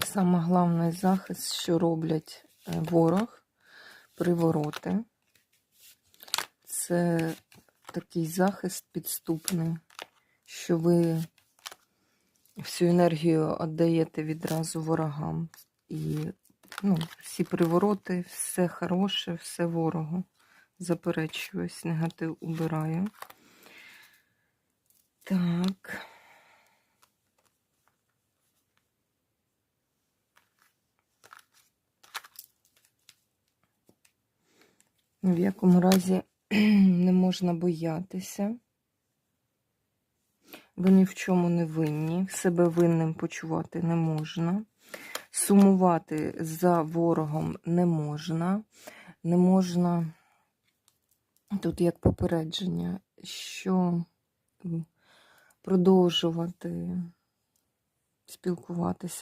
Саме головний захист, що роблять е, ворог, привороти. Це такий захист підступний, що ви всю енергію віддаєте відразу ворогам. І ну, всі привороти, все хороше, все ворогу. Заперечуюсь, негатив убираю. Так. В якому разі не можна боятися. Ви ні в чому не винні, себе винним почувати не можна. Сумувати за ворогом не можна. Не можна, тут як попередження, що продовжувати спілкуватися